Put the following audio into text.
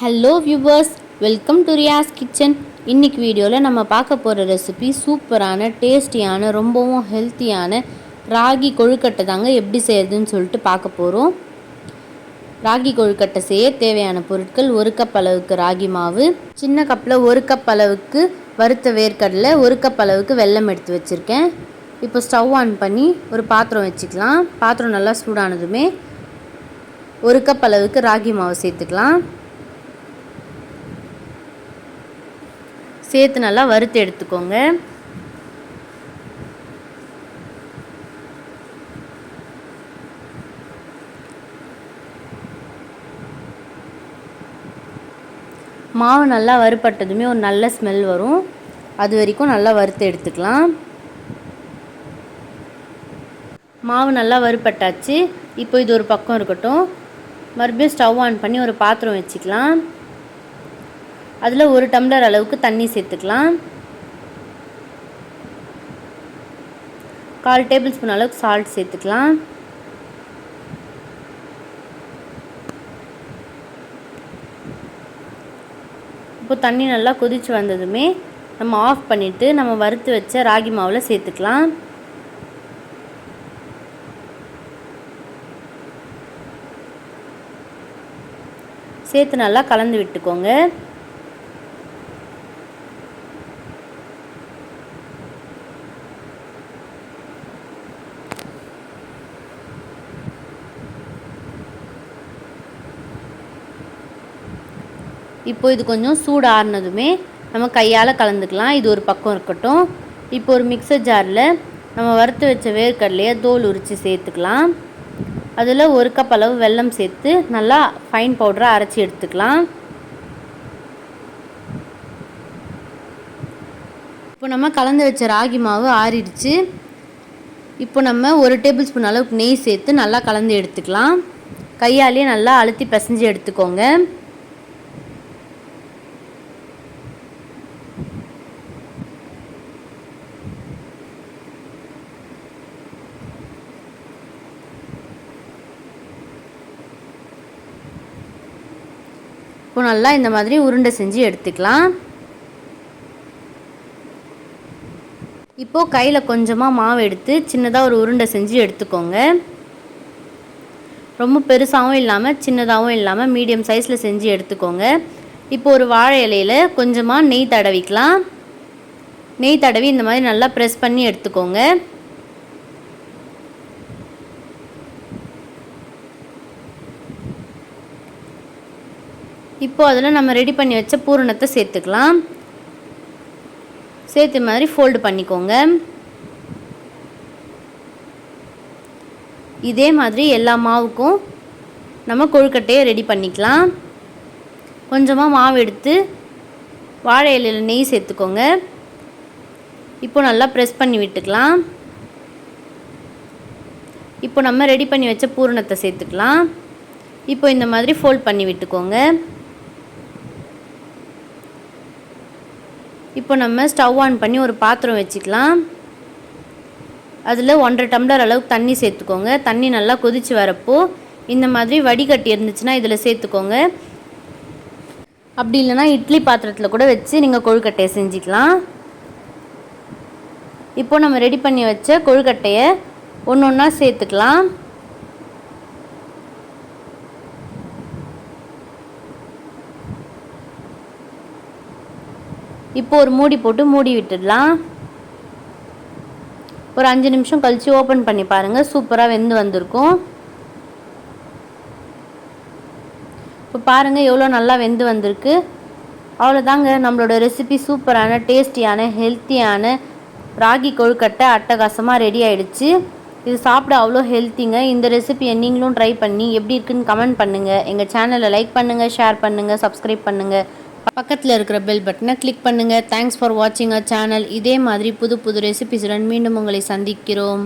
Hello viewers welcome to Riyas kitchen இன்னைக்கு வீடியோவில் நம்ம பார்க்க போகிற ரெசிபி சூப்பரான டேஸ்டியான ரொம்பவும் ஹெல்த்தியான ராகி கொழுக்கட்டை தாங்க எப்படி செய்யறதுன்னு சொல்லிட்டு பார்க்க போகிறோம் ராகி கொழுக்கட்டை செய்ய தேவையான பொருட்கள் ஒரு கப் அளவுக்கு ராகி மாவு சின்ன கப்பில் ஒரு கப் அளவுக்கு வறுத்த வேர்க்கடலை ஒரு கப் அளவுக்கு வெல்லம் எடுத்து வச்சுருக்கேன். இப்போ ஸ்டவ் ஆன் பண்ணி ஒரு பாத்திரம் வச்சுக்கலாம். பாத்திரம் நல்லா சூடானதுமே ஒரு கப் அளவுக்கு ராகி மாவு சேர்த்துக்கலாம். சேர்த்து நல்லா வறுத்து எடுத்துக்கோங்க. மாவு நல்லா வறுப்பட்டதுமே ஒரு நல்ல ஸ்மெல் வரும். அது வரைக்கும் நல்லா வறுத்து எடுத்துக்கலாம். மாவு நல்லா வறுப்பட்டாச்சு இப்போ இது ஒரு பக்கம் இருக்கட்டும். மறுபடியும் ஸ்டவ் ஆன் பண்ணி ஒரு பாத்திரம் வச்சுக்கலாம். அதில் ஒரு டம்ளர் அளவுக்கு தண்ணி சேர்த்துக்கலாம். கால் டேபிள் ஸ்பூன் அளவுக்கு சால்ட் சேர்த்துக்கலாம். இப்போ தண்ணி நல்லா கொதிச்சு வந்ததுமே நம்ம ஆஃப் பண்ணிவிட்டு நம்ம வறுத்து வச்ச ராகி மாவில் சேர்த்துக்கலாம். சேர்த்து நல்லா கலந்து விட்டுக்கோங்க. இப்போ இது கொஞ்சம் சூடு ஆறினதுமே நம்ம கையால் கலந்துக்கலாம். இது ஒரு பக்கம் இருக்கட்டும். இப்போ ஒரு மிக்சர் ஜாரில் நம்ம வறுத்து வச்ச வேர்க்கடலையை தோல் உரித்து சேர்த்துக்கலாம். அதில் ஒரு கப் அளவு வெல்லம் சேர்த்து நல்லா ஃபைன் பவுடராக அரைச்சி எடுத்துக்கலாம். இப்போ நம்ம கலந்து வச்ச ராகி மாவு ஆறிடுச்சு. இப்போ நம்ம ஒரு டேபிள் ஸ்பூன் அளவுக்கு நெய் சேர்த்து நல்லா கலந்து எடுத்துக்கலாம். கையாலேயே நல்லா அழுத்தி பிசைஞ்சு எடுத்துக்கோங்க. இப்போ நல்லா இந்த மாதிரி உருண்டை செஞ்சு எடுத்துக்கலாம். இப்போது கையில் கொஞ்சமாக மாவு எடுத்து சின்னதாக ஒரு உருண்டை செஞ்சு எடுத்துக்கோங்க. ரொம்ப பெருசாகவும் இல்லாமல் சின்னதாகவும் இல்லாமல் மீடியம் சைஸில் செஞ்சு எடுத்துக்கோங்க. இப்போ ஒரு வாழை இலையில் கொஞ்சமாக நெய் தடவிக்கலாம். நெய் தடவி இந்த மாதிரி நல்லா ப்ரெஸ் பண்ணி எடுத்துக்கோங்க. இப்போ அதில் நம்ம ரெடி பண்ணி வச்ச பூரணத்தை சேர்த்துக்கலாம். சேர்த்து மாதிரி ஃபோல்டு பண்ணிக்கோங்க. இதே மாதிரி எல்லா மாவுக்கும் நம்ம கொழுக்கட்டையை ரெடி பண்ணிக்கலாம். கொஞ்சமாக மாவு எடுத்து வாழை இலையில் நெய் சேர்த்துக்கோங்க. இப்போ நல்லா ப்ரெஸ் பண்ணி விட்டுக்கலாம். இப்போ நம்ம ரெடி பண்ணி வச்ச பூரணத்தை சேர்த்துக்கலாம். இப்போ இந்த மாதிரி ஃபோல்ட் பண்ணி விட்டுக்கோங்க. இப்போ நம்ம ஸ்டவ் ஆன் பண்ணி ஒரு பாத்திரம் வச்சுக்கலாம். அதில் ஒன்றரை டம்ளர் அளவுக்கு தண்ணி சேர்த்துக்கோங்க. தண்ணி நல்லா கொதித்து வரப்போ இந்த மாதிரி வடிகட்டி இருந்துச்சுன்னா இதில் சேர்த்துக்கோங்க. அப்படி இல்லைன்னா இட்லி பாத்திரத்தில் கூட வச்சு நீங்கள் கொழுக்கட்டையை செஞ்சுக்கலாம். இப்போ நம்ம ரெடி பண்ணி வச்ச கொழுக்கட்டையை ஒன்று ஒன்றா சேர்த்துக்கலாம். இப்போ ஒரு மூடி போட்டு மூடி விட்டுடலாம். ஒரு அஞ்சு நிமிஷம் கழித்து ஓப்பன் பண்ணி பாருங்கள் சூப்பராக வெந்து வந்திருக்கும். இப்போ பாருங்கள் எவ்வளோ நல்லா வெந்து வந்திருக்கு. அவ்வளோதாங்க நம்மளோட ரெசிபி சூப்பரான டேஸ்டியான ஹெல்த்தியான ராகி கொழுக்கட்டை அட்டகாசமாக ரெடி ஆயிடுச்சு. இது சாப்பிட அவ்வளோ ஹெல்த்திங்க இந்த ரெசிபியை நீங்களும் ட்ரை பண்ணி எப்படி இருக்குன்னு கமெண்ட் பண்ணுங்கள் எங்கள் சேனலை லைக் பண்ணுங்கள் ஷேர் பண்ணுங்கள் சப்ஸ்கிரைப் பண்ணுங்கள் பக்கத்தில் இருக்கிற பெல் பட்டனை கிளிக் பண்ணுங்கள் தேங்க்ஸ் ஃபார் வாட்சிங் அ சேனல் இதே மாதிரி புது புது ரெசிபிஸுடன் மீண்டும் உங்களை சந்திக்கிறோம்.